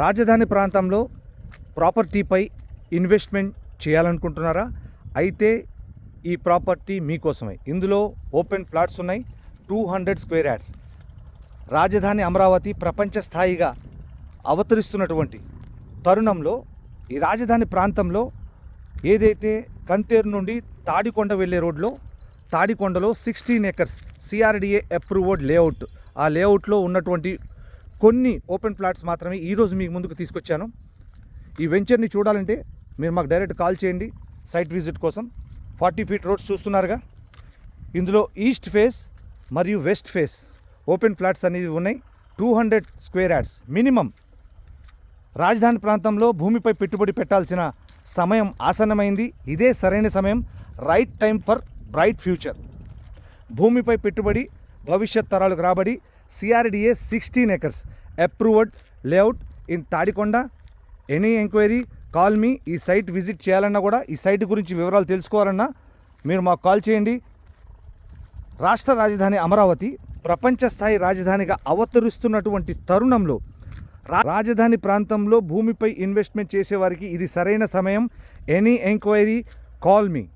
రాజధాని ప్రాంతంలో ప్రాపర్టీపై ఇన్వెస్ట్మెంట్ చేయాలనుకుంటున్నారా? అయితే ఈ ప్రాపర్టీ మీకోసమే. ఇందులో ఓపెన్ ప్లాట్స్ ఉన్నాయి. టూ హండ్రెడ్ స్క్వేర్ యార్డ్స్ రాజధాని అమరావతి ప్రపంచ స్థాయిగా అవతరిస్తున్నటువంటి తరుణంలో ఈ రాజధాని ప్రాంతంలో ఏదైతే కంతేరు నుండి తాడికొండ వెళ్ళే రోడ్లో తాడికొండలో sixteen acres CRDA approved layout ఆ లేఅవుట్లో ఉన్నటువంటి కొన్ని ఓపెన్ ప్లాట్స్ మాత్రమే ఈరోజు మీకు ముందుకు తీసుకొచ్చాను. ఈ వెంచర్ని చూడాలంటే మీరు మాకు డైరెక్ట్ కాల్ చేయండి సైట్ విజిట్ కోసం. ఫార్టీ ఫీట్ రోడ్స్ చూస్తున్నారుగా. ఇందులో ఈస్ట్ ఫేస్ మరియు వెస్ట్ ఫేస్ ఓపెన్ ప్లాట్స్ అనేవి ఉన్నాయి. Two hundred square yards minimum. రాజధాని ప్రాంతంలో భూమిపై పెట్టుబడి పెట్టాల్సిన సమయం ఆసన్నమైంది. ఇదే సరైన సమయం right time for bright future. భూమిపై పెట్టుబడి భవిష్యత్ తరాలకు రాబడి CRDA sixteen acres. Approved layout in Tadikonda. Any enquiry call me. ఈ సైట్ విజిట్ చేయాలన్నా కూడా ఈ సైట్ గురించి వివరాలు తెలుసుకోవాలన్నా మీరు మాకు కాల్ చేయండి. రాష్ట్ర రాజధాని అమరావతి ప్రపంచ స్థాయి రాజధానిగా అవతరిస్తున్నటువంటి తరుణంలో రా- రాజధాని ప్రాంతంలో భూమిపై ఇన్వెస్ట్మెంట్ చేసేవారికి ఇది సరైన సమయం. Any enquiry call me.